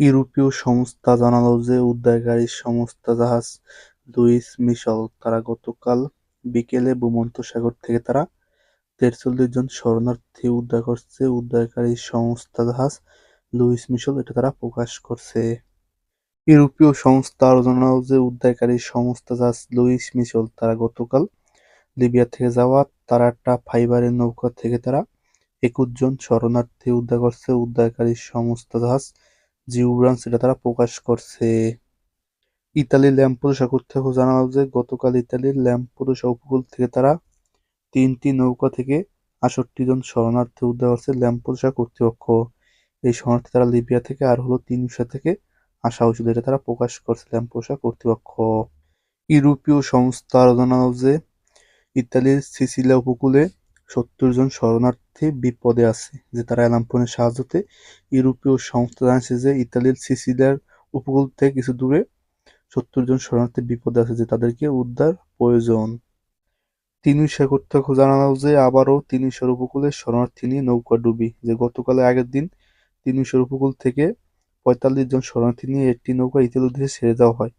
ইউরোপীয় সংস্থা জানালো যে, উদ্ধারকারী সংস্থা জাহাজ লুইস মিশল, তারা গতকাল বিকেলে ভূমধ্যসাগর থেকে তারা তেরচল্লিশ জন শরণার্থী উদ্ধার করছে। উদ্ধারকারী সংস্থা জাহাজ লুইস মিশল, এটা তারা প্রকাশ করছে। ইউরোপীয় সংস্থা আরও জানালো যে, উদ্ধারকারী সংস্থা জাহাজ লুইস মিশল, তারা গতকাল লিবিয়া থেকে যাওয়া তারা একটা ফাইবারের নৌকা থেকে তারা একুশ জন শরণার্থী উদ্ধার করছে। উদ্ধারকারী সংস্থা জাহাজ জিউব্রান্স এটা তারা প্রকাশ করছে। ইতালির ল্যাম্পোদোসা কর্তৃপক্ষ জানালো যে গতকাল ইতালির ল্যাম্পোদোসা উপকূল থেকে তারা তিনটি নৌকা থেকে আষট্টি জন শরণার্থী উদ্ধার করছে ল্যাম্পোদোসা কর্তৃপক্ষ। এই শরণার্থী তারা লিবিয়া থেকে আর হলো তিনশো থেকে আসা হয়েছিল, এটা তারা প্রকাশ করছে ল্যাম্পোদোসা কর্তৃপক্ষ। ইউরোপীয় সংস্থা জানালো যে ইতালির সিসিলিয়া উপকূলে সত্তর জন শরণার্থী বিপদে আছে, যে তারা অ্যালাম্পনের সাহায্যতে ইউরোপীয় সংস্থা জানিয়েছে যে ইতালির সিসিলিয়ার উপকূল থেকে কিছু দূরে সত্তর জন শরণার্থী বিপদে আছে, যে তাদেরকে উদ্ধার প্রয়োজন। তিনুশা কর্তৃপক্ষ জানালো যে আবারও তিনুশার উপকূলে শরণার্থী নিয়ে নৌকা ডুবি, যে গতকালের আগের দিন তিনুশার উপকূল থেকে পঁয়তাল্লিশ জন শরণার্থী নিয়ে একটি নৌকা ইতালির উদ্দেশ্যে ছেড়ে দেওয়া হয়।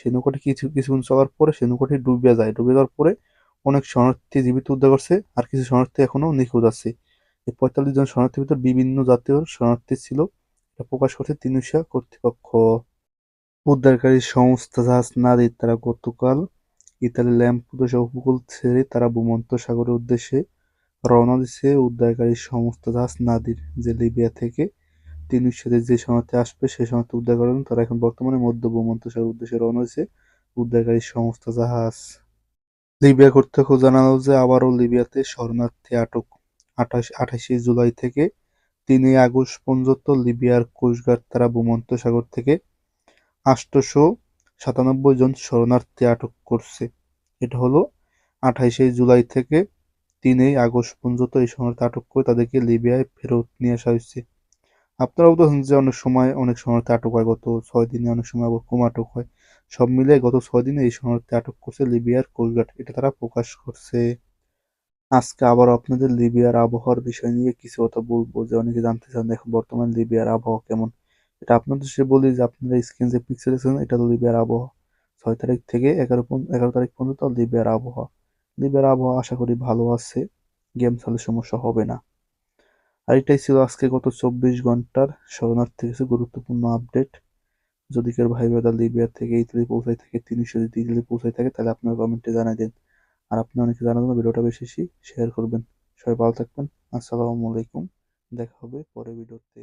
সেই নৌকাটি কিছু, কিছুক্ষণ চলার পরে সেই নৌকাটি ডুবে যায়। ডুবে যাওয়ার পরে অনেক শরণার্থী জীবিত উদ্ধার করছে, আর কিছু শরণার্থী এখনও নিখোঁজ আছে। এই পঁয়তাল্লিশ জন শরণার্থীর ভিতর বিভিন্ন জাতীয় শরণার্থী ছিল, এটা প্রকাশ করছে তিনুশা কর্তৃপক্ষ। উদ্ধারকারী সংস্থা জাহাজ নাদির তারা গতকাল ইতালির ল্যাম্পুদোসা উপকূল ছেড়ে তারা ভূমধ্য সাগরের উদ্দেশ্যে রওনা দিচ্ছে উদ্ধারকারী সংস্থা জাহাজ নাদির যে লিবিয়া থেকে তিনুশাতে যে শরণার্থী আসবে সেই শরণার্থী উদ্ধার করেন। তারা এখন বর্তমানে মধ্য ভূমন্ত সাগরের উদ্দেশ্যে রওনা দিচ্ছে উদ্ধারকারী সংস্থা জাহাজ। লিবিয়া কর্তৃপক্ষ জানালো যে আবারও লিবিয়াতে শরণার্থী আটক। আঠাশ, আঠাশে জুলাই থেকে তিনই আগস্ট পর্যন্ত লিবিয়ার কোস্টগার্ড তারা ভূমন্ত সাগর থেকে আটশোশো সাতানব্বই জন শরণার্থী আটক করছে। এটা হলো আঠাইশে জুলাই থেকে তিনই আগস্ট পর্যন্ত এই শরণার্থী আটক করে তাদেরকে লিবিয়ায় ফেরত নিয়ে আসা হয়েছে। আপনারাও তো যে অনেক সময়, অনেক শরণার্থী আটক হয়। গত ছয় দিনে অনেক সময় আবার কম আটক হয়। সব মিলে গত ছয় দিনে এই শরণার্থী আটক করছে লিবিয়ার কোস্টগার্ড। এটা তারা প্রকাশ করছে। আজকে আবার আপনাদের লিবিয়ার আবহাওয়ার বিষয় নিয়ে কিছু কথা বলব যে অনেকে জানতে চান এখন বর্তমান লিবিয়ার আবহাওয়া কেমন। এটা আপনাদের সে বলি যে আপনারা স্ক্রিন যে পিকচার দেখছেন, এটা হলো লিবিয়ার আবহাওয়া। ছয় তারিখ থেকে এগারো এগারো তারিখ পর্যন্ত লিবিয়ার আবহাওয়া। লিবিয়ার আবহাওয়া আশা করি ভালো আছে গেম চালে সমস্যা হবে না। আর এটাই ছিল আজকে গত চব্বিশ ঘণ্টার শরণার্থী কিছু গুরুত্বপূর্ণ আপডেট যদি কেউ ভাই বেদা লিবিয়া থেকে ইতালি পৌঁছায় থাকে তিনি যদি ইতালি পৌঁছায় থাকে, তাহলে আপনার কমেন্টে জানাই দেন। আর আপনি অনেকে জানার জন্য ভিডিওটা বেশি বেশি শেয়ার করবেন। সবাই ভালো থাকবেন। আসসালামু আলাইকুম। দেখা হবে পরের ভিডিওতে।